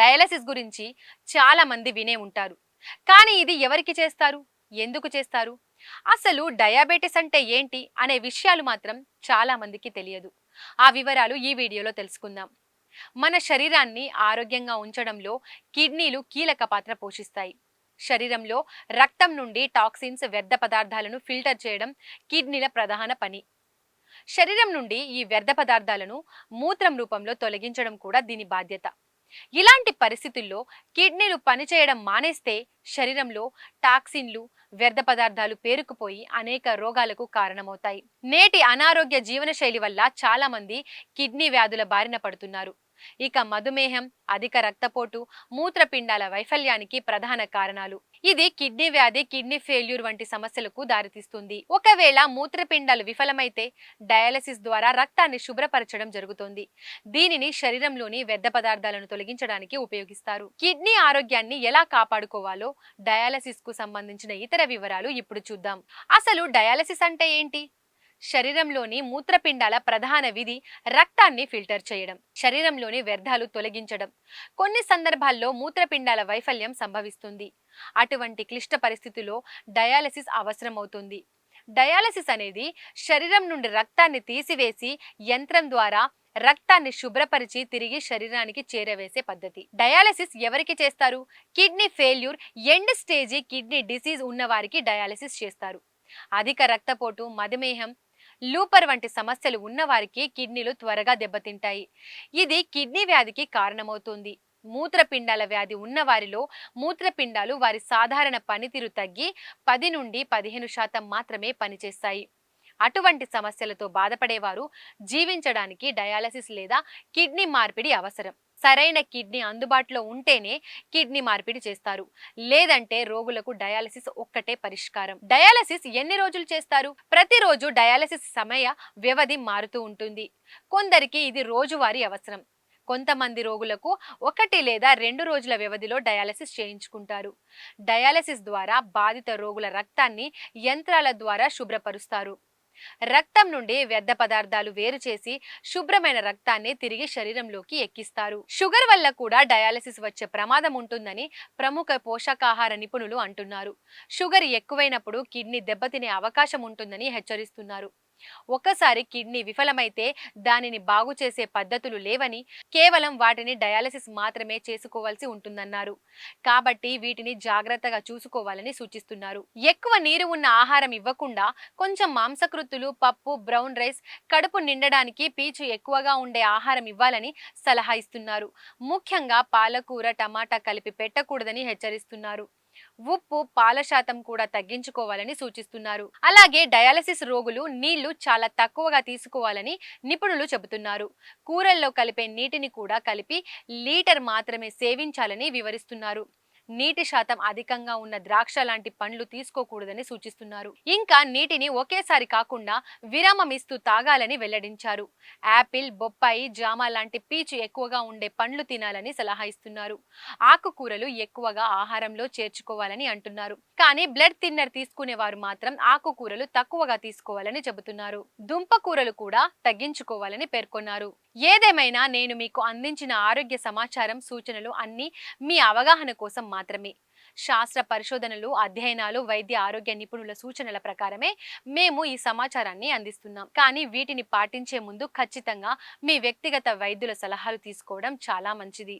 Dialysis గురించి చాలా మంది వినే ఉంటారు. కానీ ఇది ఎవరికి చేస్తారు? ఎందుకు చేస్తారు? అసలు డయాబెటిస్ అంటే ఏంటి? అనే విషయాలు మాత్రం చాలా మందికి తెలియదు. ఆ వివరాలు ఈ వీడియోలో తెలుసుకుందాం. మన శరీరాన్ని ఆరోగ్యంగా ఉంచడంలో కిడ్నీలు కీలక పాత్ర పోషిస్తాయి. శరీరంలో రక్తం నుండి టాక్సిన్స్ వ్యర్థ పదార్థాలను ఫిల్టర్ చేయడం కిడ్నీల ప్రధాన పని. శరీరం నుండి ఈ వ్యర్థ పదార్థాలను మూత్రం రూపంలో తొలగించడం కూడా దీని బాధ్యత. ఇలాంటి పరిస్థితుల్లో కిడ్నీలు పనిచేయడం మానేస్తే శరీరంలో టాక్సిన్లు వ్యర్థ పదార్థాలు పేరుకుపోయి అనేక రోగాలకు కారణమవుతాయి. నేటి అనారోగ్య జీవనశైలి వల్ల చాలా మంది కిడ్నీ వ్యాధుల బారిన పడుతున్నారు. ఇక మధుమేహం అధిక రక్తపోటు మూత్రపిండాల వైఫల్యానికి ప్రధాన కారణాలు. ఇది కిడ్నీ వ్యాధి కిడ్నీ ఫెయిల్యూర్ వంటి సమస్యలకు దారితీస్తుంది. ఒకవేళ మూత్రపిండాలు విఫలమైతే డయాలసిస్ ద్వారా రక్తాన్ని శుభ్రపరచడం జరుగుతుంది. దీనిని శరీరంలోని వ్యర్థ పదార్థాలను తొలగించడానికి ఉపయోగిస్తారు. కిడ్నీ ఆరోగ్యాన్ని ఎలా కాపాడుకోవాలో డయాలసిస్కు సంబంధించిన ఇతర వివరాలు ఇప్పుడు చూద్దాం. అసలు డయాలసిస్ అంటే ఏంటి? శరీరంలోని మూత్రపిండాల ప్రధాన విధి రక్తాన్ని ఫిల్టర్ చేయడం శరీరంలోని వ్యర్థాలు తొలగించడం. కొన్ని సందర్భాల్లో మూత్రపిండాల వైఫల్యం సంభవిస్తుంది. అటువంటి క్లిష్ట పరిస్థితిలో డయాలసిస్ అవసరమవుతుంది. డయాలసిస్ అనేది శరీరం నుండి రక్తాన్ని తీసివేసి యంత్రం ద్వారా రక్తాన్ని శుభ్రపరిచి తిరిగి శరీరానికి చేరవేసే పద్ధతి. డయాలసిస్ ఎవరికి చేస్తారు? Kidney failure end stage kidney disease ఉన్నవారికి డయాలసిస్ చేస్తారు. అధిక రక్తపోటు మధుమేహం లూపర్ వంటి సమస్యలు ఉన్నవారికి కిడ్నీలు త్వరగా దెబ్బతింటాయి. ఇది కిడ్నీ వ్యాధికి కారణమవుతుంది. మూత్రపిండాల వ్యాధి ఉన్నవారిలో మూత్రపిండాలు వారి సాధారణ పనితీరు తగ్గి పది నుండి పదిహేను శాతం మాత్రమే పనిచేస్తాయి. అటువంటి సమస్యలతో బాధపడేవారు జీవించడానికి డయాలసిస్ లేదా కిడ్నీ మార్పిడి అవసరం. సరైన కిడ్నీ అందుబాటులో ఉంటేనే కిడ్నీ మార్పిడి చేస్తారు. లేదంటే రోగులకు డయాలసిస్ ఒక్కటే పరిష్కారం. డయాలసిస్ ఎన్ని రోజులు చేస్తారు? ప్రతిరోజు డయాలసిస్ సమయ వ్యవధి మారుతూ ఉంటుంది. కొందరికి ఇది రోజువారీ అవసరం. కొంతమంది రోగులకు ఒకటి లేదా రెండు రోజుల వ్యవధిలో డయాలసిస్ చేయించుకుంటారు. డయాలసిస్ ద్వారా బాధిత రోగుల రక్తాన్ని యంత్రాల ద్వారా శుభ్రపరుస్తారు. రక్తం నుండి వ్యర్థ పదార్థాలు వేరు చేసి శుభ్రమైన రక్తాన్ని తిరిగి శరీరంలోకి ఎక్కిస్తారు. షుగర్ వల్ల కూడా డయాలసిస్ వచ్చే ప్రమాదం ఉంటుందని ప్రముఖ పోషకాహార నిపుణులు అంటున్నారు. షుగర్ ఎక్కువైనప్పుడు కిడ్నీ దెబ్బతినే అవకాశం ఉంటుందని హెచ్చరిస్తున్నారు. ఒక్కసారి కిడ్నీ విఫలమైతే దానిని బాగు చేసే పద్ధతులు లేవని కేవలం వాటిని డయాలసిస్ మాత్రమే చేసుకోవాల్సి ఉంటుందన్నారు. కాబట్టి వీటిని జాగ్రత్తగా చూసుకోవాలని సూచిస్తున్నారు. ఎక్కువ నీరు ఉన్న ఆహారం ఇవ్వకుండా కొంచెం మాంసకృత్తులు పప్పు బ్రౌన్ రైస్ కడుపు నిండడానికి పీచు ఎక్కువగా ఉండే ఆహారం ఇవ్వాలని సలహా ఇస్తున్నారు. ముఖ్యంగా పాలకూర టమాటా కలిపి పెట్టకూడదని హెచ్చరిస్తున్నారు. ఉప్పు పాల శాతం కూడా తగ్గించుకోవాలని సూచిస్తున్నారు. అలాగే డయాలసిస్ రోగులు నీళ్ళు చాలా తక్కువగా తీసుకోవాలని నిపుణులు చెబుతున్నారు. కూరల్లో కలిపే నీటిని కూడా కలిపి లీటర్ మాత్రమే సేవించాలని వివరిస్తున్నారు. నీటి శాతం అధికంగా ఉన్న ద్రాక్ష లాంటి పండ్లు తీసుకోకూడదని సూచిస్తున్నారు. ఇంకా నీటిని ఒకేసారి కాకుండా విరామం ఇస్తూ తాగాలని వెల్లడించారు. యాపిల్ బొప్పాయి జామ లాంటి పీచు ఎక్కువగా ఉండే పండ్లు తినాలని సలహా ఇస్తున్నారు ఆకుకూరలు ఎక్కువగా ఆహారంలో చేర్చుకోవాలని అంటున్నారు. కానీ బ్లడ్ థిన్నర్ తీసుకునే వారు మాత్రం ఆకుకూరలు తక్కువగా తీసుకోవాలని చెబుతున్నారు. దుంప కూరలు కూడా తగ్గించుకోవాలని పేర్కొన్నారు. ఏదేమైనా నేను మీకు అందించిన ఆరోగ్య సమాచారం సూచనలు అన్ని మీ అవగాహన కోసం మాత్రమే. శాస్త్ర పరిశోధనలు అధ్యయనాలు వైద్య ఆరోగ్య నిపుణుల సూచనల ప్రకారమే మేము ఈ సమాచారాన్ని అందిస్తున్నాం. కానీ వీటిని పాటించే ముందు ఖచ్చితంగా మీ వ్యక్తిగత వైద్యుల సలహాలు తీసుకోవడం చాలా మంచిది.